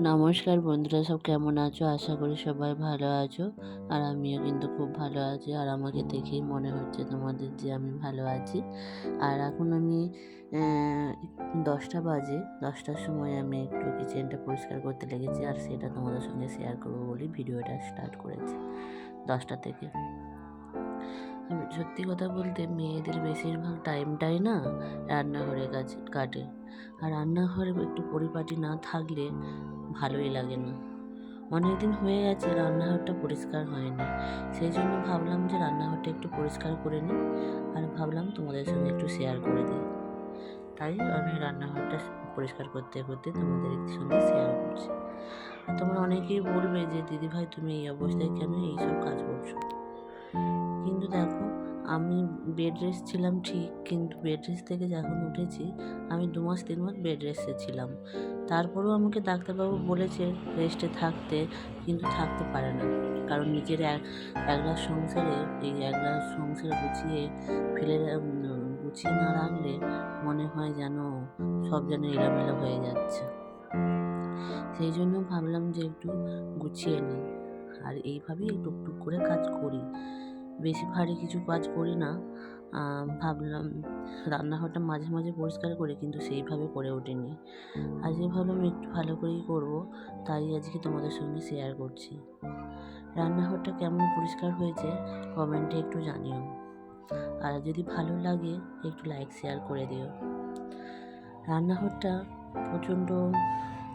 নমস্কার বন্ধুরা, সব কেমন আছো? আশা করি সবাই ভালো আছো। আর আমিও কিন্তু খুব ভালো আছি। আর আমাকে দেখেই মনে হচ্ছে তোমাদের যে আমি ভালো আছি। আর এখন আমি দশটা বাজে। দশটার সময় আমি একটু কিচেনটা পরিষ্কার করতে লেগেছি। আর সেটা তোমাদের সঙ্গে শেয়ার করব বলে ভিডিওটা স্টার্ট করেছি। দশটা থেকে। সত্যি কথা বলতে মেয়েদের বেশিরভাগ টাইমটাই না রান্নাঘরে কাছে কাটে। আর রান্নাঘরে একটু পরিপাটি না থাকলে ভালোই লাগে না। অনেক দিন হয়ে গেছে রান্নাঘরটা পরিষ্কার হয়নি। সেই জন্য ভাবলাম যে রান্নাঘরটা একটু পরিষ্কার করে নিই আর ভাবলাম তোমাদের সঙ্গে একটু শেয়ার করে দিই। তাই আমি রান্নাঘরটা পরিষ্কার করতে করতে তোমাদের সঙ্গে শেয়ার করছি। আর তোমরা অনেকেই বলবে যে, দিদিভাই, তুমি এই অবস্থায় কেন এইসব কাজ করছ? কিন্তু দেখো, আমি বেড রেস্ট ছিলাম ঠিক, কিন্তু বেড রেস্ট থেকে যখন উঠেছি, আমি দু মাস, তিন মাস বেড রেস্টে ছিলাম। তারপরেও আমাকে ডাক্তারবাবু বলেছে রেস্টে থাকতে, কিন্তু থাকতে পারে না। কারণ নিজের এক একলা সংসারে, এই একলা সংসারে গুছিয়ে ফেলে গুছিয়ে না রাখলে মনে হয় যেন সব যেন এলোমেলো হয়ে যাচ্ছে। সেই জন্য ভাবলাম যে একটু গুছিয়ে নিই। আর এইভাবেই টুকটুক করে কাজ করি। বেশি ভারী কিছু কাজ করি না। ভাবলাম রান্নাঘরটা মাঝে মাঝে পরিষ্কার করে কিন্তু সেইভাবে করে ওঠেনি। আজকে ভাবলাম একটু ভালো করেই করব, তাই আজকে তোমাদের সঙ্গে শেয়ার করছি। রান্নাঘরটা কেমন পরিষ্কার হয়েছে কমেন্টে একটু জানিও। আর যদি ভালো লাগে, একটু লাইক শেয়ার করে দিও। রান্নাঘরটা প্রচণ্ড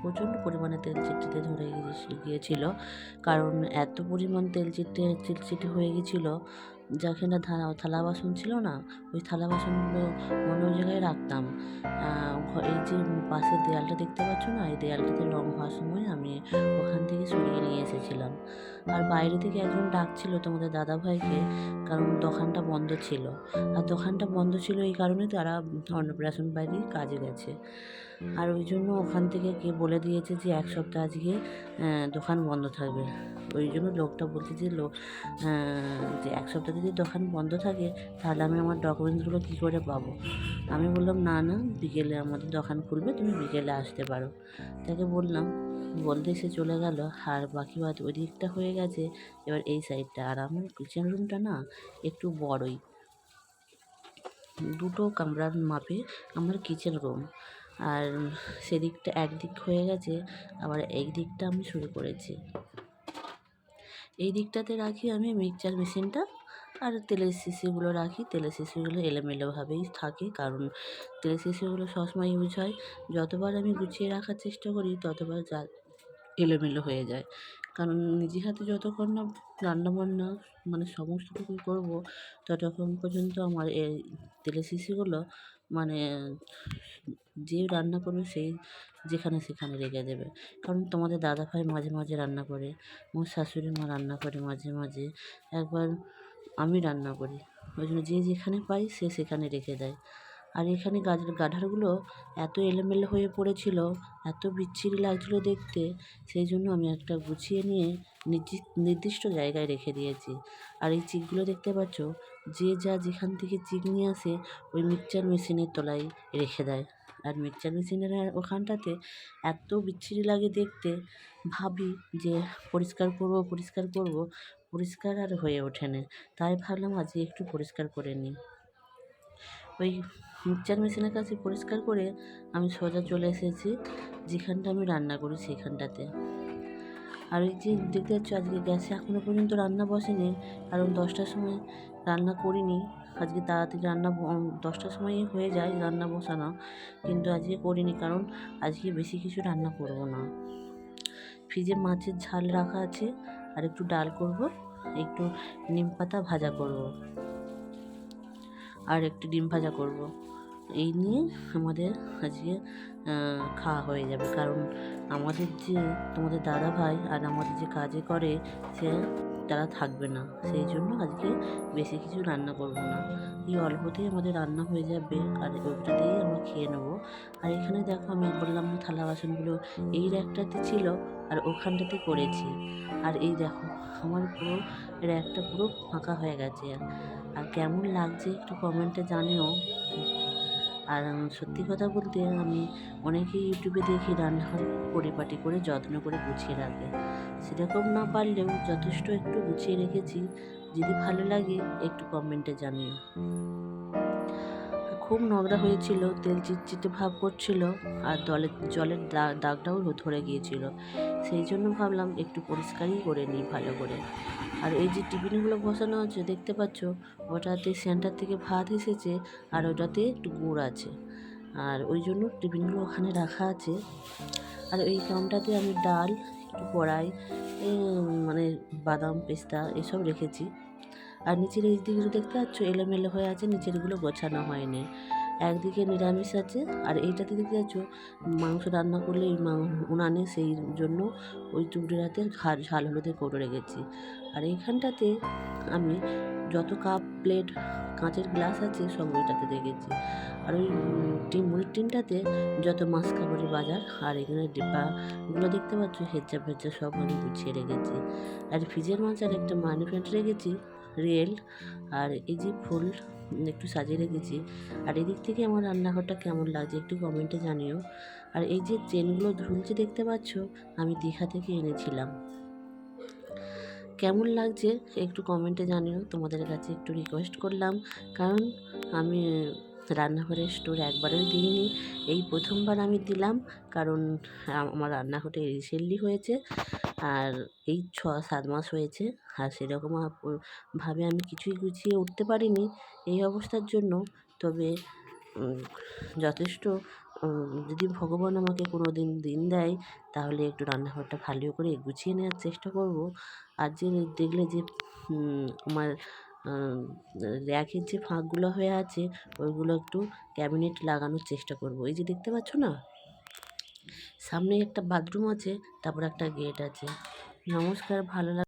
প্রচণ্ড পরিমাণে তেল চিটচিটে ধরে গিয়েছি- গিয়েছিল, কারণ এত পরিমাণ তেল চিটে চিটচিটে হয়ে গেছিল যেখানে থা- থালা বাসন ছিল না, ওই থালা বাসনগুলো অন্য জায়গায় রাখতাম। এই যে পাশের দেয়ালটা দেখতে পাচ্ছ না? এই দেয়ালটাতে রং হওয়ার সময় আমি ওখান থেকে সরিয়ে নিয়ে এসেছিলাম। আর বাইরে থেকে একজন ডাকছিল তোমাদের দাদাভাইকে, কারণ দোকানটা বন্ধ ছিল। আর দোকানটা বন্ধ ছিল এই কারণে তারা অন্নপ্রাশন বাড়ি কাজে গেছে। আর ওই জন্য ওখান থেকে কে বলে দিয়েছে যে এক সপ্তাহ আজকে দোকান বন্ধ থাকবে। ওই জন্য লোকটা বলছে যে লোক যে এক সপ্তাহ যদি দোকান বন্ধ থাকে, তাহলে আমি আমার ডকুমেন্টসগুলো কী করে পাবো? আমি বললাম, না না, বিকেলে আমাদের দোকান খুলবে, তুমি বিকেলে আসতে পারো। তাকে বললাম, বলতে সে চলে গেল, আর বাকি বাদ ওই দিকটা হয়ে গেছে। এবার এই সাইডটা আর আমার কিচেন রুমটা না একটু বড়ই। দুটো কামরার মাপে আমার কিচেন রুম আর সেদিকটা একদিক হয়ে গেছে, আবার এই দিকটা আমি শুরু করেছি। এই দিকটাতে রাখি আমি মিক্সচার মেশিনটা আর তেলের শিশিগুলো রাখি। তেলের শিশিগুলো এলোমেলোভাবেই থাকে কারণ তেলের শিশিগুলো সবসময় ইউজ হয়। যতবার আমি গুছিয়ে রাখার চেষ্টা করি, ততবার যা এলোমেলো হয়ে যায়। কারণ নিজে হাতে যতক্ষণ না রান্নাবান্না মানে সমস্তটুকুই করব, ততক্ষণ পর্যন্ত আমার এই তেলের শিশিগুলো মানে যে রান্না করবে সেই যেখানে সেখানে রেখে দেবে। কারণ তোমাদের দাদা ভাই মাঝে মাঝে রান্না করে আমার শাশুড়ি মা রান্না করে মাঝে মাঝে। একবার আমি রান্না করি। ওই জন্য যে যেখানে পাই সে সেখানে রেখে দেয়। আর এখানে গাছ গাডারগুলো এত এলোমেলো হয়ে পড়েছিল, এত বিচ্ছিরি লাগছিল দেখতে, সেই জন্য আমি একটা গুছিয়ে নিয়ে নির্দি- নির্দিষ্ট জায়গায় রেখে দিয়েছি। আর এই চিকগুলো দেখতে পাচ্ছ, যে যা যেখান থেকে চিক নিয়ে আসে, ওই মিক্সচার মেশিনের তলায় রেখে দেয়। আর মিক্সচার মেশিনের ওখানটাতে এত বিচ্ছিরি লাগে দেখতে, ভাবি যে পরিষ্কার করব পরিষ্কার করব, পরিষ্কার আর হয়ে ওঠে না। তাই ভাবলাম আজকে একটু পরিষ্কার করে নিই। ওই মিক্সচার মেশিনের কাছে পরিষ্কার করে আমি সোজা চলে এসেছি, যেখানটা আমি রান্না করি সেখানটাতে। আর এই যে দেখতে পাচ্ছ আজকে গ্যাসে এখনও পর্যন্ত রান্না বসেনি, কারণ দশটার সময় রান্না করিনি। আজকে তাড়াতাড়ি রান্না দশটার সময়ই হয়ে যায় রান্না বসানো, কিন্তু আজকে করিনি কারণ আজকে বেশি কিছু রান্না করব না। ফ্রিজে মাছের ঝাল রাখা আছে, আর একটু ডাল করব, একটু নিম পাতা ভাজা করব, আর একটু ডিম ভাজা করব। এই নিয়ে আমাদের আজকে খাওয়া হয়ে যাবে। কারণ আমাদের যে, তোমাদের দাদা ভাই আর আমাদের যে কাজে করে, সে তারা থাকবে না। সেই জন্য আজকে বেশি কিছু রান্না করব না। এই অল্পতেই আমাদের রান্না হয়ে যাবে আর ওইটা দিয়েই আমরা খেয়ে নেব। আর এখানে দেখো আমি বললাম থালা বাসনগুলো এই র্যাকটাতে ছিল আর ওখানটাতে করেছি। আর এই দেখো আমার পুরো র্যাকটা পুরো ফাঁকা হয়ে গেছে। আর কেমন লাগছে একটু কমেন্টে জানিও। আর সত্যি কথা বলতে আমি অনেকেই ইউটিউবে দেখি রান্নাঘর পরিপাটি করে যত্ন করে গুছিয়ে রাখে। সেরকম না পারলেও যথেষ্ট একটু গুছিয়ে রেখেছি। যদি ভালো লাগে, একটু কমেন্টে জানিও। খুব নোংরা হয়েছিল, তেল চিটচিটে ভাব করছিল আর জলের জলের দা- দাগটাও ধরে গিয়েছিল। সেই জন্য ভাবলাম একটু পরিষ্কারই করে নিই ভালো করে। আর এই যে টিফিনগুলো বসানো আছে, দেখতে পাচ্ছ? ওটাতে সেন্টার থেকে ভাত এসেছে আর ওটাতে একটু গুড় আছে। আর ওই জন্য টিফিনগুলো ওখানে রাখা আছে। আর এই কামটাতে আমি ডাল, একটু কড়াই মানে বাদাম, পেস্তা এসব রেখেছি। আর নিচের এই দিকগুলো দেখতে পাচ্ছ? এলোমেলো হয়ে আছে, নিচেরগুলো গোছানো হয়নি। একদিকে নিরামিষ আছে, আর এইটাতে দেখতে পাচ্ছ, মাংস রান্না করলে উনানে সেই জন্য ওই টুকরিটাতে ঝাল ঝাল হলুদে করে রেখেছি। আর এইখানটাতে আমি যত কাপ প্লেট কাঁচের গ্লাস আছে সব ওইটাতে দেখেছি। আর ওই টিম মুড়ির টিনটাতে যত মাছ কাবারি বাজার, আর এখানে ডিব্বাগুলো দেখতে পাচ্ছ হেচ্চা ফেচ্চা সব আমি গুছিয়ে রেখেছি। আর ফ্রিজের মাঝে আর একটা মানি প্যান্ট রেখেছি রিয়েল। আর এই যে ফুল একটু সাজিয়ে রেখেছি। আর এদিক থেকে আমার রান্নাঘরটা কেমন লাগছে একটু কমেন্টে জানিও। আর এই যে চেনগুলো ঝুলছে দেখতে পাচ্ছ, আমি দীঘা থেকে এনেছিলাম। কেমন লাগছে একটু কমেন্টে জানিও। তোমাদের কাছে একটু রিকোয়েস্ট করলাম। কারণ আমি রান্নাঘরের স্টোর একবারও দিইনি। এই প্রথমবার আমি দিলাম, কারণ আমার রান্নাঘরে রিসেন্টলি হয়েছে, আর এই ছ সাত মাস হয়েছে, আর সেরকম ভাবে আমি কিছুই গুছিয়ে উঠতে পারিনি এই অবস্থার জন্য। তবে যথেষ্ট যদি ভগবান আমাকে কোনো দিন দিন দেয়, তাহলে একটু রান্নাঘরটা ভালো করে গুছিয়ে নেওয়ার চেষ্টা করব। আর যে দেখলে যে আমার র্যাকের যে ফাঁকগুলো হয়ে আছে, ওইগুলো একটু ক্যাবিনেট লাগানোর চেষ্টা করব। এই যে দেখতে পাচ্ছ না? সামনে একটা বাথরুম আছে, তারপর একটা গেট আছে। নমস্কার, ভালো লাগ